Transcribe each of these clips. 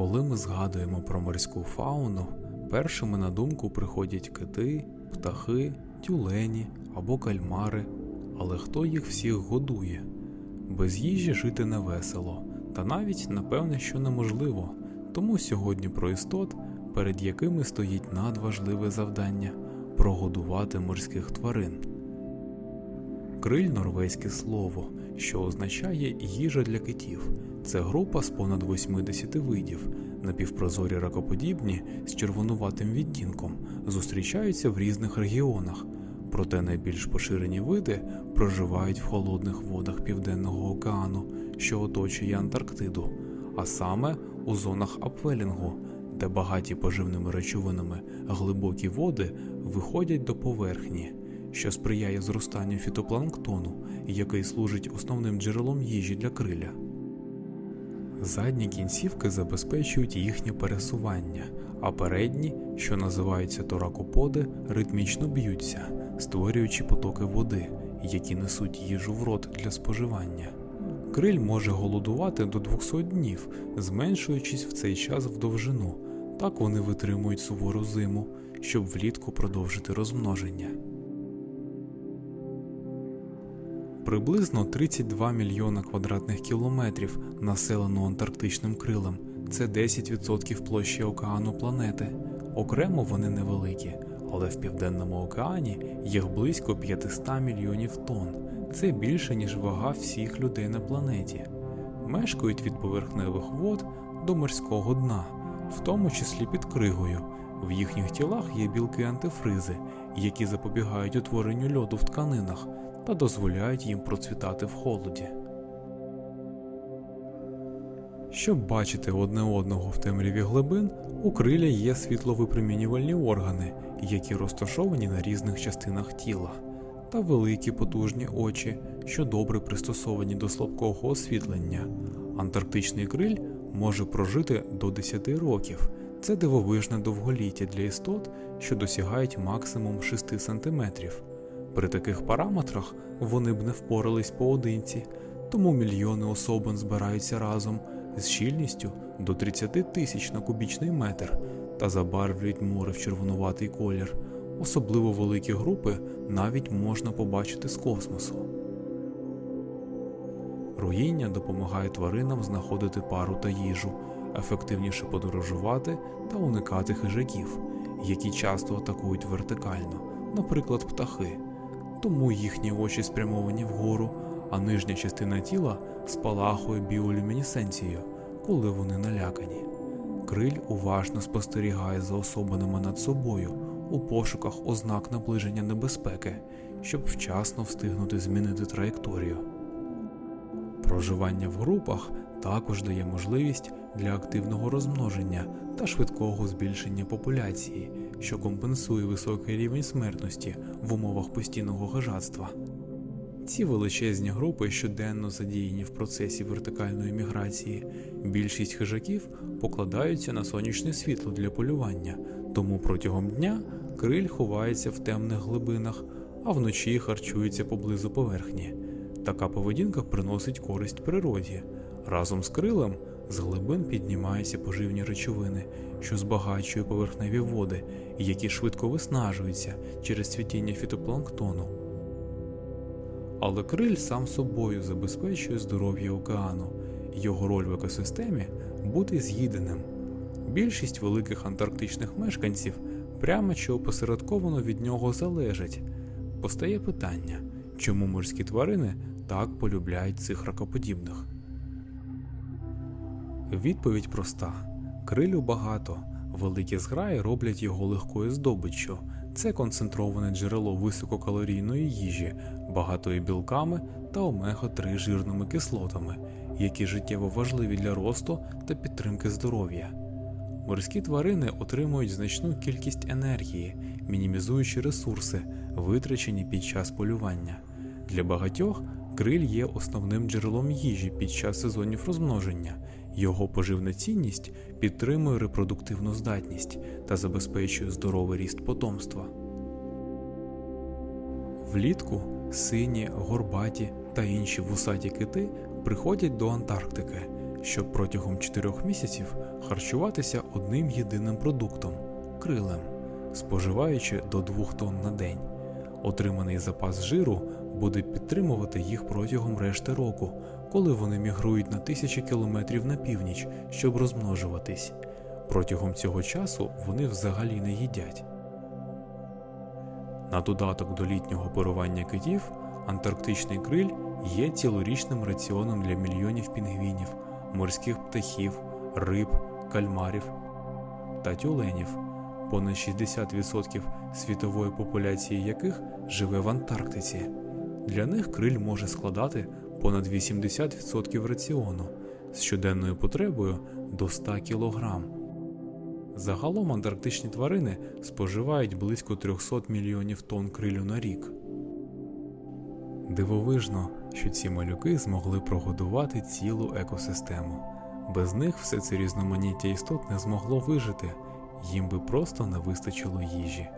Коли ми згадуємо про морську фауну, першими на думку приходять кити, птахи, тюлені або кальмари, але хто їх всіх годує? Без їжі жити не весело, та навіть напевне, що неможливо. Тому сьогодні про істот, перед якими стоїть надважливе завдання прогодувати морських тварин. Криль норвезьке слово, що означає їжа для китів. Це група з понад 80 видів, напівпрозорі ракоподібні з червонуватим відтінком, зустрічаються в різних регіонах, проте найбільш поширені види проживають в холодних водах Південного океану, що оточує Антарктиду, а саме у зонах апвелінгу, де багаті поживними речовинами глибокі води виходять до поверхні, що сприяє зростанню фітопланктону, який служить основним джерелом їжі для криля. Задні кінцівки забезпечують їхнє пересування, а передні, що називаються торакоподи, ритмічно б'ються, створюючи потоки води, які несуть їжу в рот для споживання. Криль може голодувати до 200 днів, зменшуючись в цей час в довжину. Так вони витримують сувору зиму, щоб влітку продовжити розмноження. Приблизно 32 мільйона квадратних кілометрів населено антарктичним крилем. Це 10% площі океану планети. Окремо вони невеликі, але в південному океані їх близько 500 мільйонів тонн. Це більше, ніж вага всіх людей на планеті. Мешкають від поверхневих вод до морського дна, в тому числі під кригою. В їхніх тілах є білки антифризи, які запобігають утворенню льоду в тканинах та дозволяють їм процвітати в холоді. Щоб бачити одне одного в темряві глибин, у криля є світловипромінювальні органи, які розташовані на різних частинах тіла, та великі потужні очі, що добре пристосовані до слабкого освітлення. Антарктичний криль може прожити до 10 років. Це дивовижне довголіття для істот, що досягають максимум 6 см. При таких параметрах вони б не впорались поодинці, тому мільйони особин збираються разом з щільністю до 30 тисяч на кубічний метр та забарвлюють море в червонуватий колір. Особливо великі групи навіть можна побачити з космосу. Руїння допомагає тваринам знаходити пару та їжу, ефективніше подорожувати та уникати хижаків, які часто атакують вертикально, наприклад, птахи. Тому їхні очі спрямовані вгору, а нижня частина тіла спалахує біолюмінесценцією, коли вони налякані. Криль уважно спостерігає за особинами над собою у пошуках ознак наближення небезпеки, щоб вчасно встигнути змінити траєкторію. Проживання в групах також дає можливість для активного розмноження та швидкого збільшення популяції, що компенсує високий рівень смертності в умовах постійного гажатства. Ці величезні групи щоденно задіяні в процесі вертикальної міграції. Більшість хижаків покладаються на сонячне світло для полювання, тому протягом дня криль ховається в темних глибинах, а вночі харчується поблизу поверхні. Така поведінка приносить користь природі. Разом з крилем з глибин піднімаються поживні речовини, що збагачує поверхневі води, і які швидко виснажуються через цвітіння фітопланктону. Але криль сам собою забезпечує здоров'я океану, його роль в екосистемі бути з'їденим. Більшість великих антарктичних мешканців прямо чи опосередковано від нього залежать. Постає питання, чому морські тварини так полюбляють цих ракоподібних. Відповідь проста: крилю багато, великі зграї роблять його легкою здобиччю. Це концентроване джерело висококалорійної їжі, багатої білками та омега-3 жирними кислотами, які життєво важливі для росту та підтримки здоров'я. Морські тварини отримують значну кількість енергії, мінімізуючи ресурси, витрачені під час полювання. Для багатьох криль є основним джерелом їжі під час сезонів розмноження. Його поживна цінність підтримує репродуктивну здатність та забезпечує здоровий ріст потомства. Влітку сині, горбаті та інші вусаті кити приходять до Антарктики. щоб протягом 4 місяців харчуватися одним єдиним продуктом крилем, споживаючи до 2 тонн на день. Отриманий запас жиру буде підтримувати їх протягом решти року, коли вони мігрують на тисячі кілометрів на північ, щоб розмножуватись. Протягом цього часу вони взагалі не їдять. На додаток до літнього парування китів, антарктичний криль є цілорічним раціоном для мільйонів пінгвінів, морських птахів, риб, кальмарів та тюленів, понад 60% світової популяції яких живе в Антарктиці. Для них криль може складати понад 80% раціону з щоденною потребою до 100 кг. Загалом антарктичні тварини споживають близько 300 мільйонів тонн крилю на рік. Дивовижно, що ці малюки змогли прогодувати цілу екосистему. Без них все це різноманіття істот не змогло вижити, їм би просто не вистачило їжі.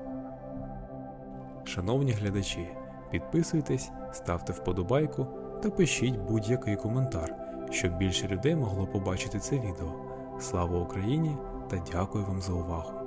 Шановні глядачі, підписуйтесь, ставте вподобайку та пишіть будь-який коментар, щоб більше людей могло побачити це відео. Слава Україні та дякую вам за увагу!